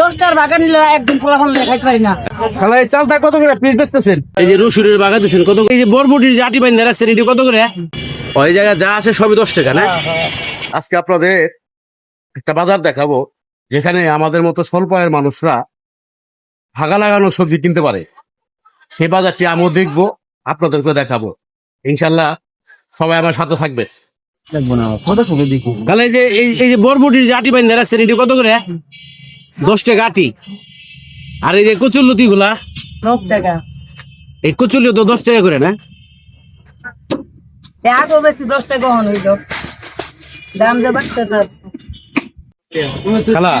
দশটার বাগান নিলে একদিন ফলাফল খাইতে পারি না। খালা এই চালটা কত করে পিস বেচতেছেন? এই যে রসুনের বাগা দিচ্ছেন কত এই যে বরবটির যে আটি বাইন্দা রাখছেন এটি কত করে? ওই জায়গায় যা আছে সবই দশ টাকা না? আজকে আপনাদের একটা বাজার দেখাবো যেখানে আমাদের মতো স্বল্প আয়ের মানুষরা ভাগা লাগানো সবজি কিনতে পারে। সেই বাজারটি আমিও দেখব আপনাদেরকে দেখাবো। ইনশাল্লাহ সবাই আমার সাথে থাকবে। তাহলে এই যে এই এই যে বরবটির যে আটি বাইন্দা রাখছেন এটি কত করে? দশ টাকা আটি আর এই যে কচুরলতি গুলা টাকা। এই কচুরলি তো দশ টাকা করে না? আগো বেশি দশ টাকা হন হইল দাম দেবার খালা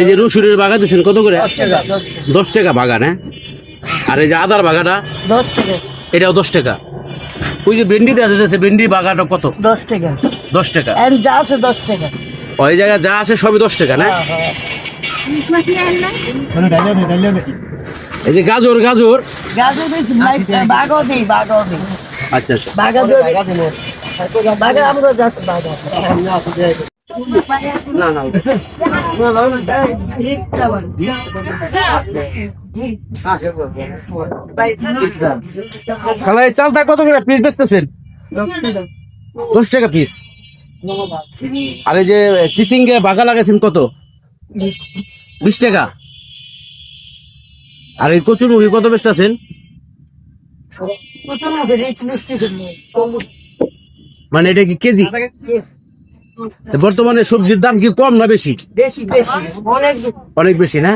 এই যে রসুনের বাগা দিচ্ছেন কত করে? দশ টাকা। বাগান হ্যাঁ? আর এই যে আদার বাগাটা দশ টাকা। এটাও দশ টাকা। ওই যে ভেন্ডি দেওয়া যাচ্ছে ভেন্ডি বাগাটা কত? দশ টাকা। দশ টাকা। যা আছে দশ টাকা। ওই জায়গায় যা আছে সবই দশ টাকা না? এই যে গাজর গাজর। গাজর দিই বাগও আচ্ছা আচ্ছা। বাগা বাগা আমরা যাচ্ছি বাগা না না খালা এই চালটা কত করে পিস বেচতেছেন? দশ টাকা পিস আর এই যে চিচিঙ্গে বাগা লাগাইছেন কত? বিশ। টাকা? আর এই কচুর মুখী কত বেচতেছেন মানে এটা কি কেজি? বর্তমানে সবজির দাম কি কম না বেশি? বেশি বেশি। অনেক অনেক বেশি না?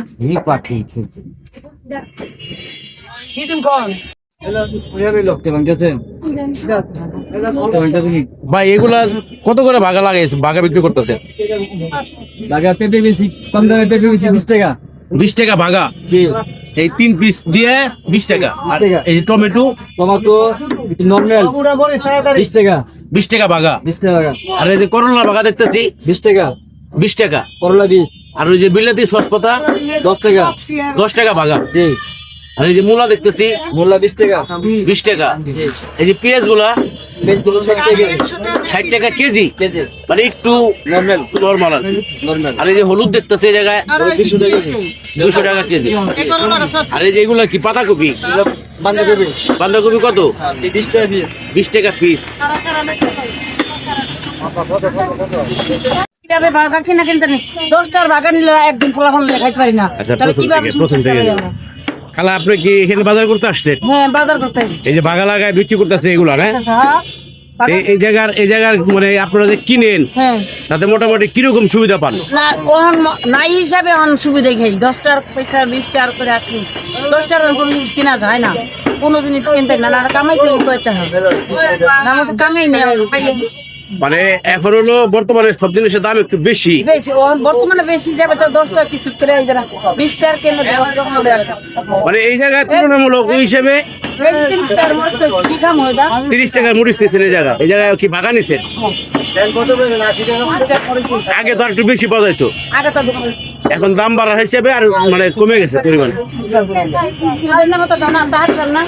কম ভাই এগুলা কত করে বাগা লাগাইছে বাগা বিক্রি করতেছে। পেঁপে বেশি কম দামে পেঁপে বেশি বিশ টাকা। বিশ টাকা বাগা এই তিন পিস দিয়ে বিশ টাকা। আর এই যে টমেটো? টমাটো নর্মাল বিশ টাকা। বিশ টাকা বাগা বিশ টাকা আর এই যে করলা বাগা দেখতেছি। বিশ টাকা। বিশ টাকা। করলা বিশ আর ওই যে বিলাতি সসপাতা দশ টাকা। দশ টাকা বাগা জি। আর এই যে মূলা দেখতেছি মোল্লা বিশ টাকা বিশ টাকা। এই যে পেঁয়াজগুলা ষাট টাকা। কেজি। মানে একটু নর্মাল। নর্মাল আর কি। নর্মাল। আর এই যে হলুদ দেখতেছি এই জায়গায় দুশো টাকা কেজি। আর এই যে এগুলা কি পাতাকপি বাঁধাকপি। বাঁধাকপি কত? বিশ টাকা পিস কীভাবে বাগান কিনা কিনতে নেই দশটার বাগান নিলে একদিন ফলাফল খাইতে পারি না। আচ্ছা, প্রথম থেকে, খালা আপনি কি এখানে বাজার করতে আসছেন? হ্যাঁ বাজার করতে এই যে বাগা লাগায় বিক্রি করতেছে এগুলা না? হ্যাঁ। এই- জায়গার এই জায়গার মানে আপনারা যে কিনেন হ্যাঁ। তাতে মোটামুটি কীরকম সুবিধা পান? না নাই হিসাবে অন সুবিধা খাই দশটার পয়সা বিশ টাকার করে রাখি দশটার কোনো জিনিস কেনা যায় না। কোনো জিনিস কিনতে না কামাই করি কয়টা তো কামাই নেই। মানে এখন হলো বর্তমানে সব জিনিসের দাম একটু বেশি। বেশি বর্তমানে বেশি হিসাবে তো কিছু করে এই যারা বিশ কেনা দশ টাকা। মানে এই জায়গায় তুলনামূলক ওই হিসেবে তিরিশ টাকার মরিচ এই জায়গা এই জায়গায় কি বাগান নিছেন আগে তো একটু বেশি পাওয়া যেত আগে তো এখন দাম বাড়ার হিসেবে আর মানে কমে গেছে পরিমাণ। না।